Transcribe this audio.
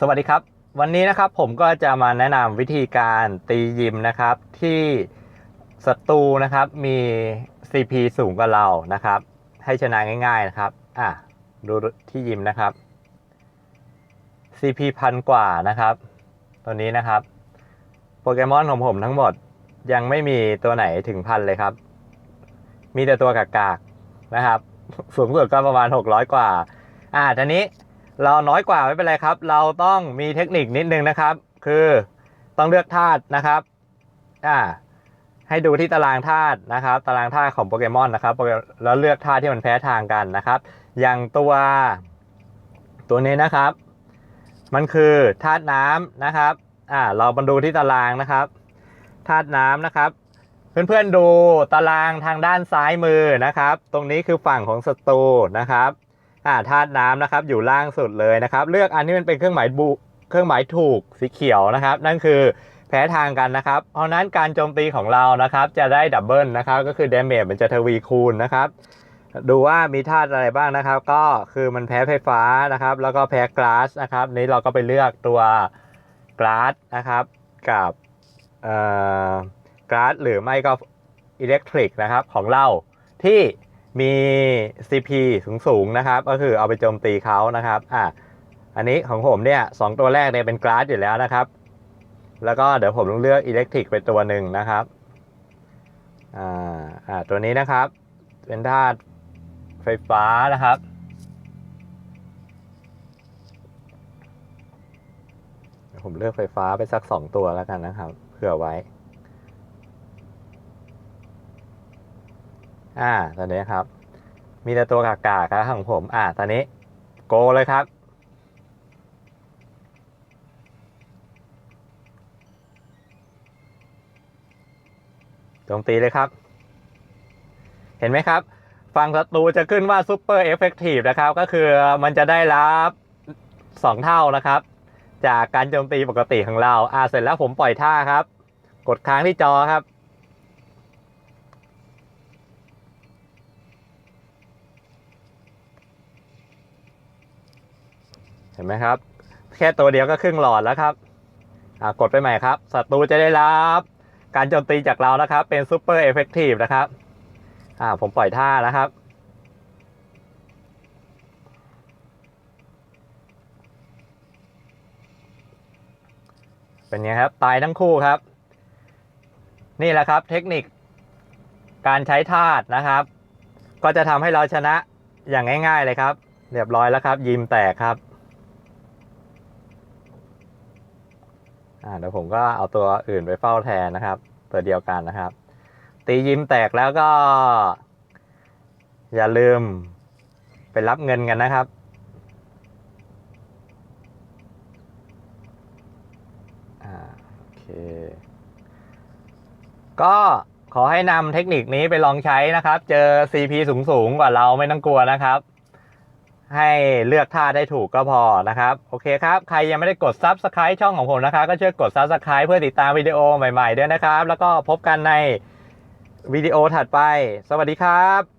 สวัสดีครับ วันนี้นะครับผมก็จะมาแนะนำวิธีการตียิมนะครับ ที่ศัตรูนะครับมี CP สูงกว่าเรานะครับ ให้ชนะง่าย ๆนะครับอะดูที่ยิมนะครับ CP พันกว่านะครับ ตัวนี้นะครับ โปเกมอนของผมทั้งหมดยังไม่มีตัวไหนถึงพันเลยครับ มีแต่ตัวกากๆนะครับ สูงสุดก็ประมาณ 600 กว่า อ่าทีนี้ เราน้อยกว่าไม่เป็นไรครับ เราต้องมีเทคนิคนิดนึงนะครับ คือต้องเลือกธาตุนะครับอ่าให้ดูที่ตารางธาตุนะครับ ตารางธาตุของโปเกมอนนะครับแล้วเลือกธาตุที่มันแพ้ทางกันนะครับ อย่างตัวตัวนี้นะครับ มันคือธาตุน้ำนะครับอ่าเรามาดูที่ตารางนะครับธาตุน้ำนะครับ เพื่อนๆดูตารางทางด้านซ้ายมือนะครับ ตรงนี้คือฝั่งของศัตรูนะครับ อ่าธาตุน้ำนะครับ อยู่ล่างสุดเลยนะครับ เลือกอันที่มันเป็นเครื่องหมายบุเครื่องหมายถูกสีเขียวนะครับ นั่นคือแพ้ทางกันนะครับ เพราะนั้นการโจมตีของเรานะครับ จะได้ดับเบิลนะครับ ก็คือเดเมจมันจะทวีคูณนะครับ ดูว่ามีธาตุอะไรบ้างนะครับ ก็คือมันแพ้ไฟฟ้านะครับ แล้วก็แพ้กลาสนะครับ นี้เราก็ไปเลือกตัวกลาสนะครับ กับเอ่อกลาสหรือไม่ก็อิเล็กทริกนะครับของเราที่ มี CP สูงๆนะครับ ก็คือเอาไปโจมตีเขานะครับอะอันนี้ของผมเนี่ยสองตัวแรกเนี่ยเป็นกลาสอยู่แล้วนะครับ แล้วก็เดี๋ยวผมต้องเลือกอิเล็กทริกไปตัวหนึ่งนะครับอ่าอ่าตัวนี้นะครับ เป็นธาตุไฟฟ้านะครับ ผมเลือกไฟฟ้าไปสักสองตัวแล้วกันนะครับ เผื่อไว้ อ่าตอนนี้ครับ มีแต่ตัวกากาครับของผม อ่าตอนนี้โกเลยครับ โจมตีเลยครับ เห็นไหมครับ ฝั่งศัตรูจะขึ้นว่า Super Effective นะครับ ก็คือมันจะได้รับ 2 เท่านะครับ จากการโจมตีปกติของเรา อ่าเสร็จแล้วผมปล่อยท่าครับ กดค้างที่จอครับ เห็นไหมครับ แค่ตัวเดียวก็ครึ่งหลอดแล้วครับกดไปใหม่ครับศัตรูจะได้รับ การโจมตีจากเรานะครับ เป็นซูเปอร์เอฟเฟกตีฟนะครับอ่าผมปล่อยท่านะครับเป็นไงครับ ตายทั้งคู่ครับ นี่แหละครับเทคนิคการใช้ธาตุนะครับ ก็จะทำให้เราชนะอย่างง่าย ๆ เลยครับ เรียบร้อยแล้วครับ ยิมแตกครับ อ่าเดี๋ยวผมก็เอาตัวอื่นไปเฝ้าแทนนะครับ ตัวเดียวกันนะครับ ตียิ้มแตกแล้วก็ อย่าลืมไปรับเงินกันนะครับอ่าโอเค ก็ขอให้นำเทคนิคนี้ไปลองใช้นะครับ เจอ CP สูงๆกว่าเราไม่ต้องกลัวนะครับ ให้เลือกท่าได้ถูกก็พอนะครับ โอเคครับ ใครยังไม่ได้กด Subscribe ช่องของผมนะครับ ก็ช่วยกด Subscribe เพื่อติดตามวิดีโอใหม่ๆด้วยนะครับ แล้วก็พบกันในวิดีโอถัดไป สวัสดีครับ